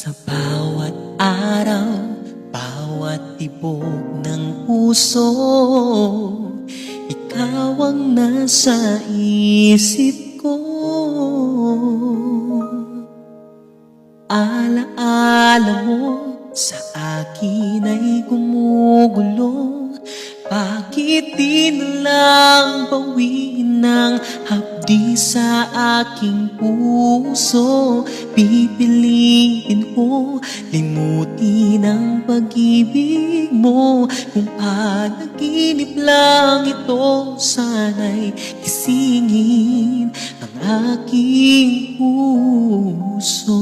Sa bawat araw, bawat tibok ng puso Ikaw ang nasa isip ko. Alaala mo sa akin ay gumugulo. Bakit di lang bawiin ng hapdi sa aking puso? Pipiling ko limutin ang pag-ibig mo. Kung panaginip lang ito sana'y gisingin ang aking puso